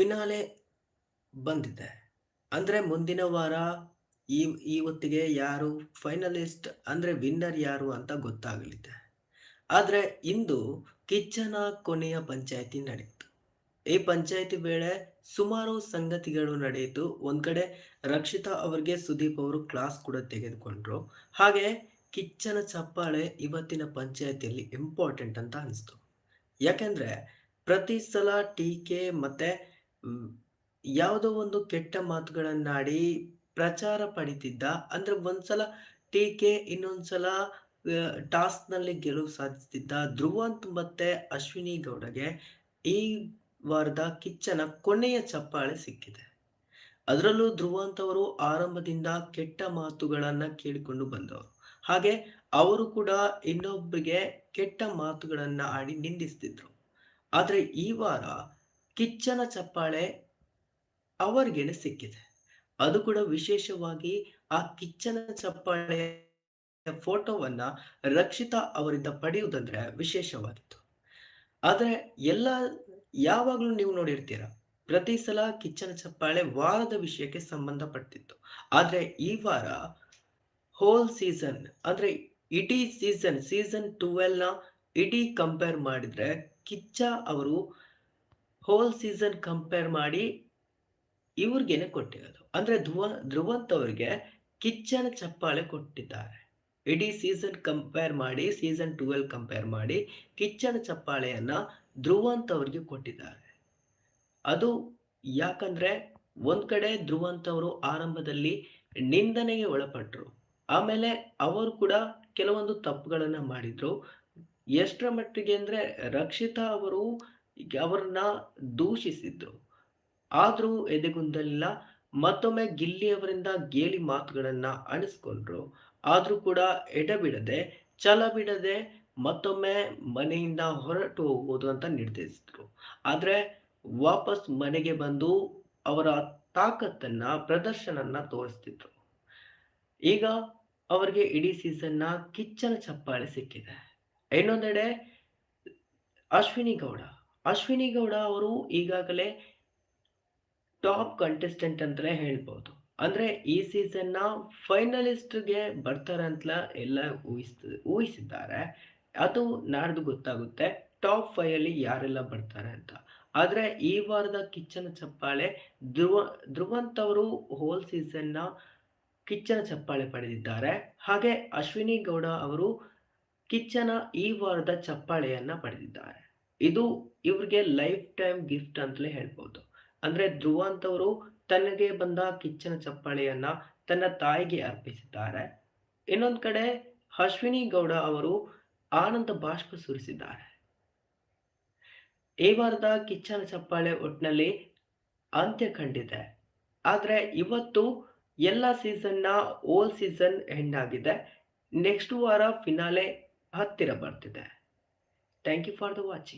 Finale ಬಂದಿದೆ. ಅಂದರೆ ಮುಂದಿನ ವಾರ ಈ ಈ ಹೊತ್ತಿಗೆ ಯಾರು ಫೈನಲಿಸ್ಟ್ ಅಂದರೆ ವಿನ್ನರ್ ಯಾರು ಅಂತ ಗೊತ್ತಾಗಲಿದೆ. ಆದರೆ ಇಂದು ಕಿಚ್ಚನ ಕೊನೆಯ ಪಂಚಾಯಿತಿ ನಡೆಯಿತು. ಈ ಪಂಚಾಯಿತಿ ವೇಳೆ ಸುಮಾರು ಸಂಗತಿಗಳು ನಡೆಯಿತು. ಒಂದು ಕಡೆ ರಕ್ಷಿತಾ ಅವರಿಗೆ ಸುದೀಪ್ ಅವರು ಕ್ಲಾಸ್ ಕೂಡ ತೆಗೆದುಕೊಂಡ್ರು. ಹಾಗೆ ಕಿಚ್ಚನ ಚಪ್ಪಾಳೆ ಇವತ್ತಿನ ಪಂಚಾಯಿತಿಯಲ್ಲಿ ಇಂಪಾರ್ಟೆಂಟ್ ಅಂತ ಅನಿಸ್ತು. ಯಾಕೆಂದರೆ ಪ್ರತಿ ಸಲ ಟೀಕೆ ಮತ್ತು ಯಾವುದೋ ಒಂದು ಕೆಟ್ಟ ಮಾತುಗಳನ್ನಾಡಿ ಪ್ರಚಾರ ಪಡಿತಿದ್ದ. ಅಂದ್ರೆ ಒಂದ್ಸಲ ಟೀಕೆ, ಇನ್ನೊಂದ್ಸಲ ಸಲ ಟಾಸ್ಕ್‌ನಲ್ಲಿ ಗೆಲುವು ಸಾಧಿಸ್ತಿದ್ದ ಧ್ರುವಂತ್ ಮತ್ತೆ ಅಶ್ವಿನಿ ಗೌಡಗೆ ಈ ವಾರದ ಕಿಚ್ಚನ ಕೊನೆಯ ಚಪ್ಪಾಳೆ ಸಿಕ್ಕಿದೆ. ಅದರಲ್ಲೂ ಧ್ರುವಂತ್ ಅವರು ಆರಂಭದಿಂದ ಕೆಟ್ಟ ಮಾತುಗಳನ್ನ ಕೇಳಿಕೊಂಡು ಬಂದವರು. ಹಾಗೆ ಅವರು ಕೂಡ ಇನ್ನೊಬ್ಬರಿಗೆ ಕೆಟ್ಟ ಮಾತುಗಳನ್ನ ಆಡಿ ನಿಂದಿಸ್ತಿದ್ರು. ಆದ್ರೆ ಈ ವಾರ ಕಿಚ್ಚನ ಚಪ್ಪಾಳೆ ಅವರಿಗೆ ಸಿಕ್ಕಿದೆ. ಅದು ಕೂಡ ವಿಶೇಷವಾಗಿ ಆ ಕಿಚ್ಚನ ಚಪ್ಪಾಳೆ ಫೋಟೋವನ್ನ ರಕ್ಷಿತಾ ಅವರಿಂದ ಪಡೆಯುವುದಂದ್ರೆ ವಿಶೇಷವಾಗಿತ್ತು. ಆದರೆ ಎಲ್ಲ ಯಾವಾಗಲೂ ನೀವು ನೋಡಿರ್ತೀರ. ಪ್ರತಿ ಸಲ ಕಿಚ್ಚನ ಚಪ್ಪಾಳೆ ವಾರದ ವಿಷಯಕ್ಕೆ ಸಂಬಂಧಪಟ್ಟಿತ್ತು. ಆದರೆ ಈ ವಾರ ಹೋಲ್ ಸೀಸನ್ ಅಂದ್ರೆ ಇಡೀ ಸೀಸನ್, ಸೀಸನ್ 12ನ ಇಡೀ ಕಂಪೇರ್ ಮಾಡಿದ್ರೆ ಕಿಚ್ಚ ಅವರು ಹೋಲ್ ಸೀಸನ್ ಕಂಪೇರ್ ಮಾಡಿ ಇವ್ರಿಗೇನೆ ಕೊಟ್ಟಿರೋದು. ಅಂದ್ರೆ ಧ್ರುವ, ಧ್ರುವಂತ್ ಅವ್ರಿಗೆ ಕಿಚ್ಚನ ಚಪ್ಪಾಳೆ ಕೊಟ್ಟಿದ್ದಾರೆ. ಇಡೀ ಸೀಸನ್ ಕಂಪೇರ್ ಮಾಡಿ ಸೀಸನ್ 12 ಕಂಪೇರ್ ಮಾಡಿ ಕಿಚ್ಚನ ಚಪ್ಪಾಳೆಯನ್ನ ಧ್ರುವಂತ್ ಅವ್ರಿಗೆ ಕೊಟ್ಟಿದ್ದಾರೆ. ಅದು ಯಾಕಂದ್ರೆ ಒಂದ್ ಕಡೆ ಧ್ರುವಂತ್ ಅವರು ಆರಂಭದಲ್ಲಿ ನಿಂದನೆಗೆ ಒಳಪಟ್ಟರು ಆಮೇಲೆ ಅವರು ಕೂಡ ಕೆಲವೊಂದು ತಪ್ಪುಗಳನ್ನ ಮಾಡಿದ್ರು. ಎಷ್ಟರ ಮಟ್ಟಿಗೆ ಅಂದ್ರೆ ರಕ್ಷಿತಾ ಅವರು ಅವರನ್ನ ದೂಷಿಸಿದ್ರು. ಆದರೂ ಎದೆಗುಂದಲಿಲ್ಲ. ಮತ್ತೊಮ್ಮೆ ಗಿಲ್ಲಿ ಅವರಿಂದ ಗೇಲಿ ಮಾತುಗಳನ್ನ ಅಣಿಸ್ಕೊಂಡ್ರು ಆದರೂ ಕೂಡ ಎಡಬಿಡದೆ ಛಲ ಬಿಡದೆ ಮತ್ತೊಮ್ಮೆ ಮನೆಯಿಂದ ಹೊರಟು ಹೋಗ್ಬೋದು ಅಂತ ನಿರ್ಧರಿಸಿದ್ರು. ಆದರೆ ವಾಪಸ್ ಮನೆಗೆ ಬಂದು ಅವರ ತಾಕತ್ತನ್ನ, ಪ್ರದರ್ಶನನ್ನ ತೋರಿಸ್ತಿದ್ರು. ಈಗ ಅವರಿಗೆ ಇಡೀ ಸೀಸನ್‌ನ ಕಿಚ್ಚನ ಚಪ್ಪಾಳೆ ಸಿಕ್ಕಿದೆ. ಇನ್ನೊಂದೆಡೆ ಅಶ್ವಿನಿ ಗೌಡ. ಅಶ್ವಿನಿ ಗೌಡ ಅವರು ಈಗಾಗಲೇ ಟಾಪ್ ಕಂಟೆಸ್ಟೆಂಟ್ ಅಂತಲೇ ಹೇಳ್ಬೋದು. ಅಂದರೆ ಈ ಸೀಸನ್‌ನ ಫೈನಲಿಸ್ಟ್‌ಗೆ ಬರ್ತಾರೆ ಅಂತ ಎಲ್ಲ ಊಹಿಸ್ ಊಹಿಸಿದ್ದಾರೆ. ಅದು ನಾಡ್ದು ಗೊತ್ತಾಗುತ್ತೆ. ಟಾಪ್ 5 ಅಲ್ಲಿ ಯಾರೆಲ್ಲ ಬರ್ತಾರೆ ಅಂತ. ಆದರೆ ಈ ವಾರದ ಕಿಚ್ಚನ ಚಪ್ಪಾಳೆ ಧ್ರುವ, ಧ್ರುವಂತ್ ಅವರು ಹೋಲ್ ಸೀಸನ್‌ನ ಕಿಚ್ಚನ ಚಪ್ಪಾಳೆ ಪಡೆದಿದ್ದಾರೆ. ಹಾಗೆ ಅಶ್ವಿನಿ ಗೌಡ ಅವರು ಕಿಚ್ಚನ ಈ ವಾರದ ಚಪ್ಪಾಳೆಯನ್ನು ಪಡೆದಿದ್ದಾರೆ. ಇದು ಇವ್ರಿಗೆ ಲೈಫ್ ಟೈಮ್ ಗಿಫ್ಟ್ ಅಂತಲೇ ಹೇಳ್ಬೋದು. ಅಂದ್ರೆ ಧ್ರುವ ಅವರು ತನಗೆ ಬಂದ ಕಿಚ್ಚನ ಚಪ್ಪಾಳೆಯನ್ನ ತನ್ನ ತಾಯಿಗೆ ಅರ್ಪಿಸಿದ್ದಾರೆ. ಇನ್ನೊಂದ್ ಕಡೆ ಅಶ್ವಿನಿ ಗೌಡ ಅವರು ಆನಂದ ಬಾಷ್ಪ ಸುರಿಸಿದ್ದಾರೆ. ಈ ವಾರದ ಕಿಚ್ಚನ ಚಪ್ಪಾಳೆ ಒಟ್ಟಿನಲ್ಲಿ ಅಂತ್ಯ ಕಂಡಿದೆ. ಆದ್ರೆ ಇವತ್ತು ಎಲ್ಲ ಸೀಸನ್‌ನ ಓಲ್ ಸೀಸನ್ ಎಂಡ್ ಆಗಿದೆ. ನೆಕ್ಸ್ಟ್ ವಾರ ಫಿನಾಲೆ ಹತ್ತಿರ ಬರ್ತಿದೆ. Thank you for the watching.